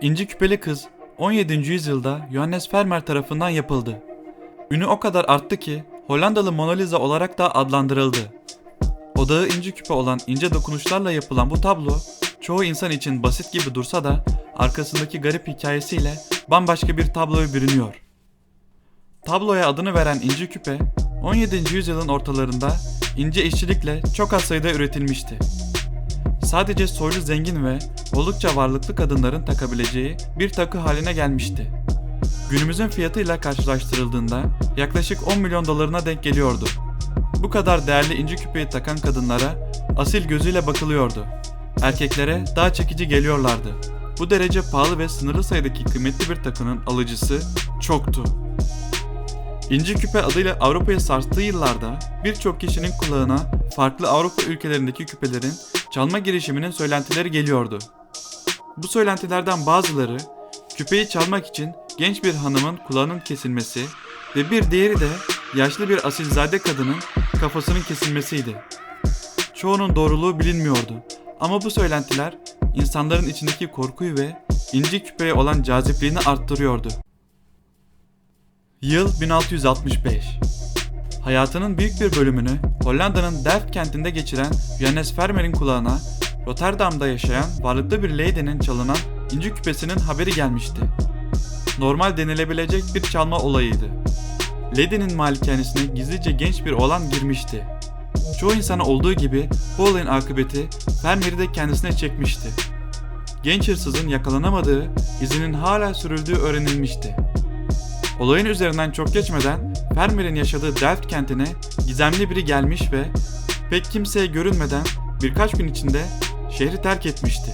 İnci Küpeli Kız 17. yüzyılda Johannes Vermeer tarafından yapıldı. Ünü o kadar arttı ki Hollandalı Mona Lisa olarak da adlandırıldı. Odağı inci küpe olan ince dokunuşlarla yapılan bu tablo çoğu insan için basit gibi dursa da arkasındaki garip hikayesiyle bambaşka bir tabloya bürünüyor. Tabloya adını veren inci küpe 17. yüzyılın ortalarında ince işçilikle çok az sayıda üretilmişti. Sadece soylu zengin ve oldukça varlıklı kadınların takabileceği bir takı haline gelmişti. Günümüzün fiyatıyla karşılaştırıldığında yaklaşık 10 milyon dolarına denk geliyordu. Bu kadar değerli inci küpeyi takan kadınlara asil gözüyle bakılıyordu. Erkeklere daha çekici geliyorlardı. Bu derece pahalı ve sınırlı sayıdaki kıymetli bir takının alıcısı çoktu. İnci küpe adıyla Avrupa'yı sarstığı yıllarda birçok kişinin kulağına farklı Avrupa ülkelerindeki küpelerin çalma girişiminin söylentileri geliyordu. Bu söylentilerden bazıları küpeyi çalmak için genç bir hanımın kulağının kesilmesi ve bir diğeri de yaşlı bir asilzade kadının kafasının kesilmesiydi. Çoğunun doğruluğu bilinmiyordu ama bu söylentiler insanların içindeki korkuyu ve inci küpeye olan cazipliğini arttırıyordu. Yıl 1665. Hayatının büyük bir bölümünü Hollanda'nın Delft kentinde geçiren Johannes Vermeer'in kulağına Rotterdam'da yaşayan varlıklı bir lady'nin çalınan inci küpesinin haberi gelmişti. Normal denilebilecek bir çalma olayıydı. Lady'nin malikanesine gizlice genç bir oğlan girmişti. Çoğu insana olduğu gibi bu olayın akıbeti Vermeer'i de kendisine çekmişti. Genç hırsızın yakalanamadığı, izinin hala sürüldüğü öğrenilmişti. Olayın üzerinden çok geçmeden Vermeer'in yaşadığı Delft kentine gizemli biri gelmiş ve pek kimseye görünmeden birkaç gün içinde şehri terk etmişti.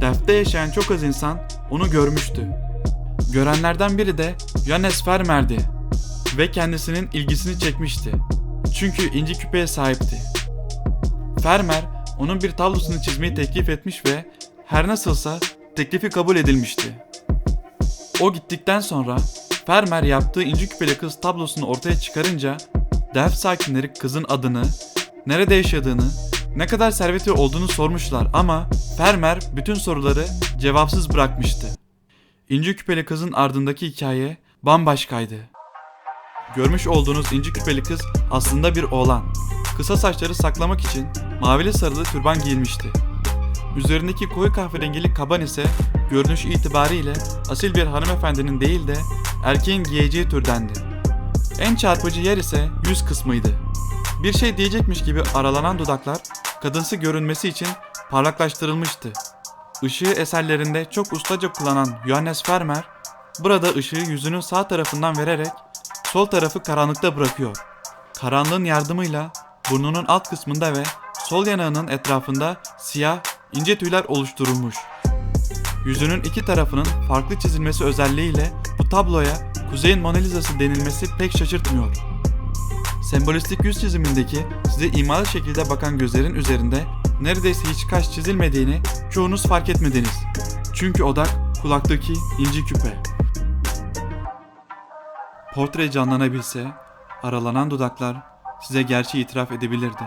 Delft'te yaşayan çok az insan onu görmüştü. Görenlerden biri de Johannes Vermeer'di ve kendisinin ilgisini çekmişti. Çünkü inci küpeye sahipti. Vermeer onun bir tablosunu çizmeyi teklif etmiş ve her nasılsa teklifi kabul edilmişti. O gittikten sonra Vermeer yaptığı inci küpeli kız tablosunu ortaya çıkarınca Delft sakinleri kızın adını, nerede yaşadığını, ne kadar serveti olduğunu sormuşlar ama Vermeer bütün soruları cevapsız bırakmıştı. İnci küpeli kızın ardındaki hikaye bambaşkaydı. Görmüş olduğunuz inci küpeli kız aslında bir oğlan. Kısa saçları saklamak için mavili sarılı türban giyilmişti. Üzerindeki koyu kahverengili kaban ise görünüş itibariyle asil bir hanımefendinin değil de erkeğin giyeceği türdendi. En çarpıcı yer ise yüz kısmıydı. Bir şey diyecekmiş gibi aralanan dudaklar kadınsı görünmesi için parlaklaştırılmıştı. Işığı eserlerinde çok ustaca kullanan Johannes Vermeer, burada ışığı yüzünün sağ tarafından vererek sol tarafı karanlıkta bırakıyor. Karanlığın yardımıyla burnunun alt kısmında ve sol yanağının etrafında siyah ince tüyler oluşturulmuş. Yüzünün iki tarafının farklı çizilmesi özelliğiyle bu tabloya Kuzey'in Mona Lisa'sı denilmesi pek şaşırtmıyor. Sembolistik yüz çizimindeki size imalı şekilde bakan gözlerin üzerinde neredeyse hiç kaş çizilmediğini çoğunuz fark etmediniz. Çünkü odak kulaktaki inci küpe. Portre canlanabilse, aralanan dudaklar size gerçeği itiraf edebilirdi.